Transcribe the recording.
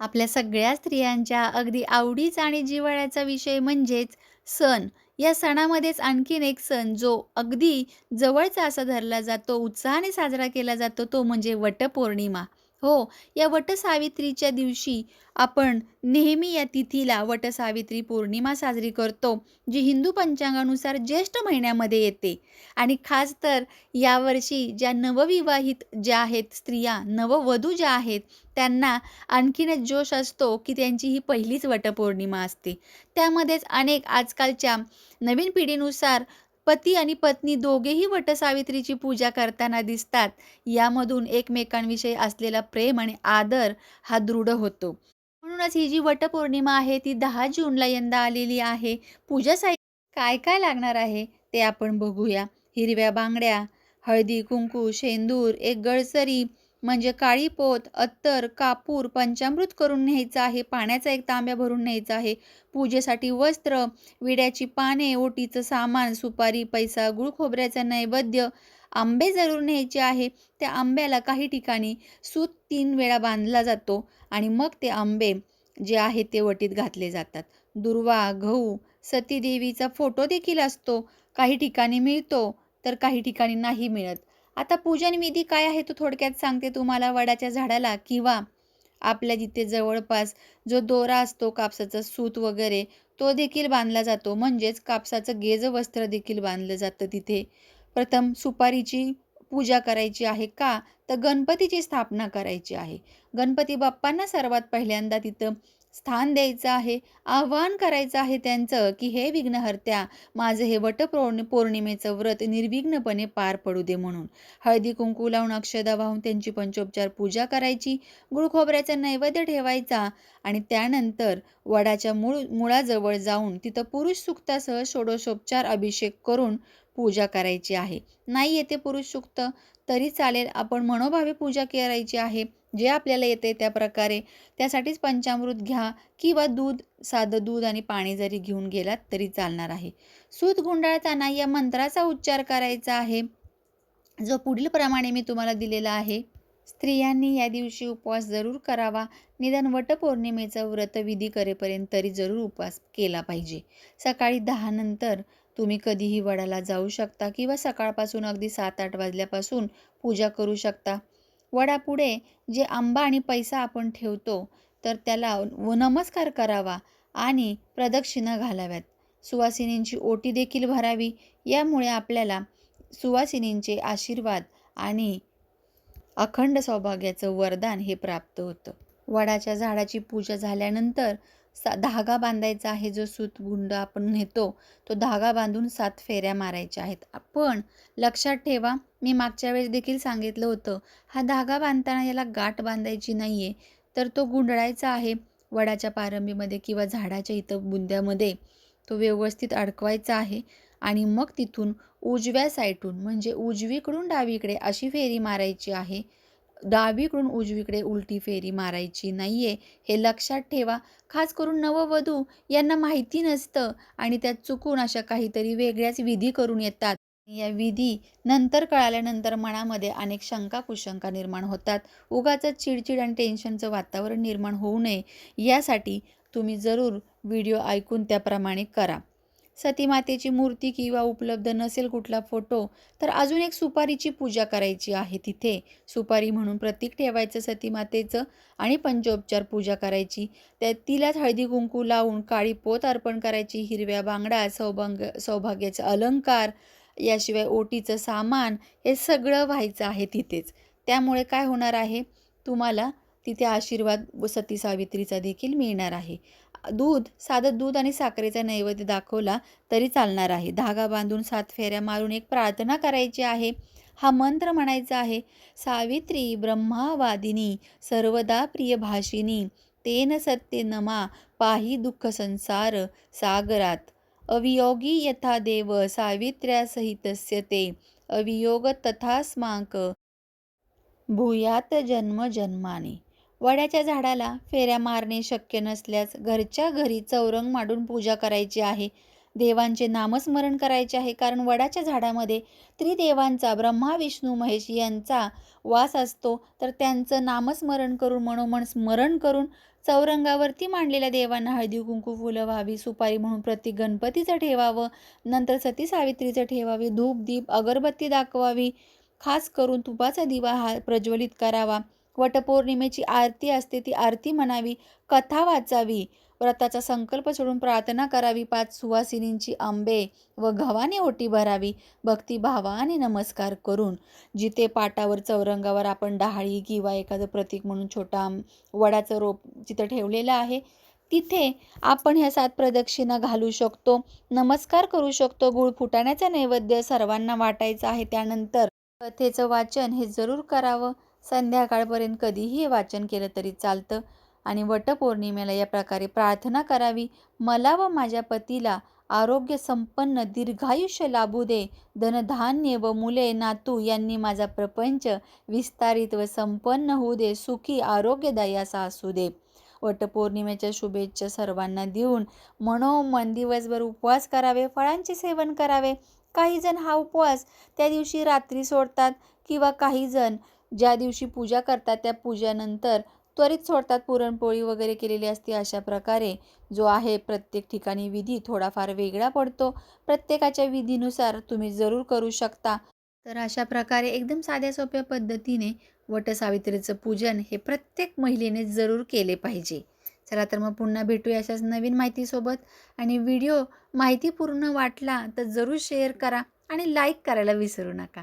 आपल्या सगळ्या स्त्रियांच्या अगदी आवडीचा आणि जिव्हाळ्याचा विषय म्हणजेच सण. या सणामध्येच आणखीन एक सण जो अगदी जवळचा असा धरला जातो, उत्साहाने साजरा केला जातो तो म्हणजे वटपौर्णिमा. हो, या वटसावित्रीच्या दिवशी आपण नेहमी या तिथीला वटसावित्री पौर्णिमा साजरी करतो, जी हिंदू पंचांगानुसार ज्येष्ठ महिन्यामध्ये येते. आणि खास तर यावर्षी ज्या नवविवाहित ज्या आहेत स्त्रिया, नववधू ज्या आहेत, त्यांना आणखीनच जोश असतो, की त्यांची ही पहिलीच वटपौर्णिमा असते. त्यामध्येच अनेक आजकालच्या नवीन पिढीनुसार पती आणि पत्नी दोघेही वटसावित्रीची पूजा करताना दिसतात. यामधून एकमेकांविषयी असलेला प्रेम आणि आदर हा दृढ होतो. म्हणूनच ही जी वटपौर्णिमा आहे ती दहा जूनला यंदा आलेली आहे. पूजा साहित्य काय काय लागणार आहे ते आपण बघूया. हिरव्या बांगड्या, हळदी-कुंकू, शेंदूर, एक गळसरी म्हणजे काळी पोत, अत्तर, कापूर, पंचामृत करून न्यायचं आहे, पाण्याचा एक तांब्या भरून न्यायचा आहे, पूजेसाठी वस्त्र, विड्याची पाने, ओटीचं सामान, सुपारी, पैसा, गुळ खोबऱ्याचा नैवेद्य, आंबे जरूर न्यायचे आहे. त्या आंब्याला काही ठिकाणी सूत तीन वेळा बांधला जातो आणि मग ते आंबे जे आहे ते वटीत घातले जातात. दुर्वा, गहू, सतीदेवीचा फोटो देखील असतो. काही ठिकाणी मिळतो, तर काही ठिकाणी नाही मिळत. आता पूजन विधी काय आहे तो थोडक्यात सांगते तुम्हाला. वडाच्या झाडाला किंवा आपल्या जिथे जवळपास जो दोरा असतो कापसाचा सूत वगैरे तो देखील बांधला जातो. म्हणजेच कापसाचं गेज वस्त्र देखील बांधलं जातं तिथे. प्रथम सुपारीची पूजा करायची आहे. का? तर गणपतीची स्थापना करायची आहे. गणपती बाप्पांना सर्वात पहिल्यांदा तिथं स्थान द्यायचं आहे. आवाहन करायचं आहे त्यांचं, की "हे विघ्नहर्त्या, माझं हे वटपौर्णि पौर्णिमेचं व्रत निर्विघ्नपणे पार पडू दे" म्हणून. हळदी-कुंकू लावून, अक्षदा वाहून त्यांची पंचोपचार पूजा करायची. गुळखोबऱ्याचा नैवेद्य ठेवायचा आणि त्यानंतर वडाच्या मूळ मुळाजवळ जाऊन तिथं पुरुष सूक्तासह षोडशोपचार अभिषेक करून पूजा करायची आहे. नाही येते पुरुष सूक्त तरी चालेल. आपण मनोभावे पूजा करायची आहे. जे आपल्याला येते त्या प्रकारे. त्यासाठीच पंचामृत घ्या किंवा दूध, साधं दूध आणि पाणी जरी घेऊन गेलात तरी चालणार आहे. सूत गुंडाळताना या मंत्राचा उच्चार करायचा आहे, जो पुढीलप्रमाणे मी तुम्हाला दिलेला आहे. स्त्रियांनी या दिवशी उपवास जरूर करावा. निदान वटपौर्णिमेचा व्रतविधी करेपर्यंत तरी जरूर उपवास केला पाहिजे. सकाळी 10 नंतर तुम्ही कधीही वडाला जाऊ शकता किंवा सकाळपासून अगदी 7-8 वाजल्यापासून पूजा करू शकता. वडापुढे जे आंबा आणि पैसा आपण ठेवतो, तर त्याला नमस्कार करावा आणि प्रदक्षिणा घालाव्यात. सुवासिनींची ओटी देखील भरावी. यामुळे आपल्याला सुवासिनींचे आशीर्वाद आणि अखंड सौभाग्याचं वरदान हे प्राप्त होतं. वडाच्या झाडाची पूजा झाल्यानंतर सा धागा बांधायचा आहे. जो सूतगुंड आपण नेतो, तो धागा बांधून सात फेऱ्या मारायच्या आहेत. पण लक्षात ठेवा, मी मागच्या वेळेस देखील सांगितलं होतं, हा धागा बांधताना याला गाठ बांधायची नाही आहे तर तो गुंडळायचा आहे. वडाच्या पारंबीमध्ये किंवा झाडाच्या इथं बुंद्यामध्ये तो व्यवस्थित अडकवायचा आहे आणि मग तिथून उजव्या साईटून म्हणजे उजवीकडून डावीकडे अशी फेरी मारायची आहे. डावीकडून उजवीकडे उलटी फेरी मारायची नाही आहे हे लक्षात ठेवा. खास करून नववधू यांना माहिती नसतं आणि त्यात चुकून अशा काहीतरी वेगळ्याच विधी करून येतात. या विधी नंतर कळाल्यानंतर मनामध्ये अनेक शंका-कुशंका निर्माण होतात. उगाच चिडचिड आणि टेन्शनचं वातावरण निर्माण होऊ नये, यासाठी तुम्ही जरूर व्हिडिओ ऐकून त्याप्रमाणे करा. सतीमातेची मूर्ती किंवा उपलब्ध नसेल कुठला फोटो, तर अजून एक सुपारीची पूजा करायची आहे तिथे. सुपारी म्हणून प्रतीक ठेवायचं सतीमातेचं आणि पंचोपचार पूजा करायची. त्या तिलाच हळदी-कुंकू लावून काळी पोत अर्पण करायची. हिरव्या बांगड्या, सौभांग सौभाग्याचे अलंकार, याशिवाय ओटीचं सामान हे सगळं व्हायचं आहे तिथेच. त्यामुळे काय होणार आहे, तुम्हाला तिथे आशीर्वाद सती सावित्रीचा देखील मिळणार आहे. दूध, साधं दूध आणि साखरेचा नैवेद्य दाखवला तरी चालणार आहे. धागा बांधून सात फेऱ्या मारून एक प्रार्थना करायची आहे. हा मंत्र म्हणायचा आहे. सावित्री ब्रह्मावादिनी सर्वदा प्रियभाषिणी तेन सत्य नमा पाही दुःख संसार सागरात अवियोगी यथा देव सावित्र्यासहितस्य ते अवियोग तथास्माक भूयात जन्मजन्माने. वड्याच्या झाडाला फेऱ्या मारणे शक्य नसल्यास घरच्या घरी चौरंग मांडून पूजा करायची आहे. देवांचे नामस्मरण करायचे आहे कारण वडाच्या झाडामध्ये त्रिदेवांचा ब्रह्मा विष्णू महेश यांचा वास असतो. तर त्यांचं नामस्मरण करून मनोमन स्मरण करून चौरंगावरती मांडलेल्या देवांना हळदी कुंकू फुलं व्हावी सुपारी म्हणून प्रत्येक गणपतीचं ठेवावं. नंतर सती सावित्रीचं ठेवावी. धूप दीप अगरबत्ती दाखवावी. खास करून तुपाचा दिवा हा प्रज्वलित करावा. वटपौर्णिमेची आरती असते ती आरती म्हणावी कथा वाचावी. व्रताचा संकल्प सोडून प्रार्थना करावी पाच सुवासिनींची आंबे व गव्हाने ओटी भरावी. भक्तिभावाने नमस्कार करून जिथे पाटावर चौरंगावर आपण डहाळी किंवा एखादं प्रतीक म्हणून छोटा वडाचं रोप जिथं ठेवलेलं आहे तिथे आपण ह्या सात प्रदक्षिणा घालू शकतो. नमस्कार करू शकतो. गुळ फुटाण्याचा नैवेद्य सर्वांना वाटायचा आहे त्यानंतर कथेचं वाचन हे जरूर करावं. संध्याकाळपर्यंत कधीही वाचन केलं तरी चालतं. आणि वटपौर्णिमेला या प्रकारे प्रार्थना करावी. मला व माझ्या पतीला आरोग्य संपन्न दीर्घायुष्य लाभू दे. धनधान्य व मुले नातू यांनी माझा प्रपंच विस्तारित व संपन्न होऊ दे. सुखी आरोग्यदायी असा असू दे. वटपौर्णिमेच्या शुभेच्छा सर्वांना देऊन मनोमन दिवसभर उपवास करावे फळांचे सेवन करावे. काही जण हा उपवास त्या दिवशी रात्री सोडतात किंवा काही जण ज्या दिवशी पूजा करतात त्या पूजानंतर त्वरित सोडतात पुरणपोळी वगैरे केलेली असते अशा प्रकारे. जो आहे प्रत्येक ठिकाणी विधी थोडाफार वेगळा पडतो. प्रत्येकाच्या विधीनुसार तुम्ही जरूर करू शकता. तर अशा प्रकारे एकदम साध्या सोप्या पद्धतीने वटसावित्रीचं पूजन हे प्रत्येक महिलेने जरूर केले पाहिजे. चला तर मग पुन्हा भेटूया अशाच नवीन माहितीसोबत. आणि व्हिडिओ माहितीपूर्ण वाटला तर जरूर शेअर करा आणि लाईक करायला विसरू नका.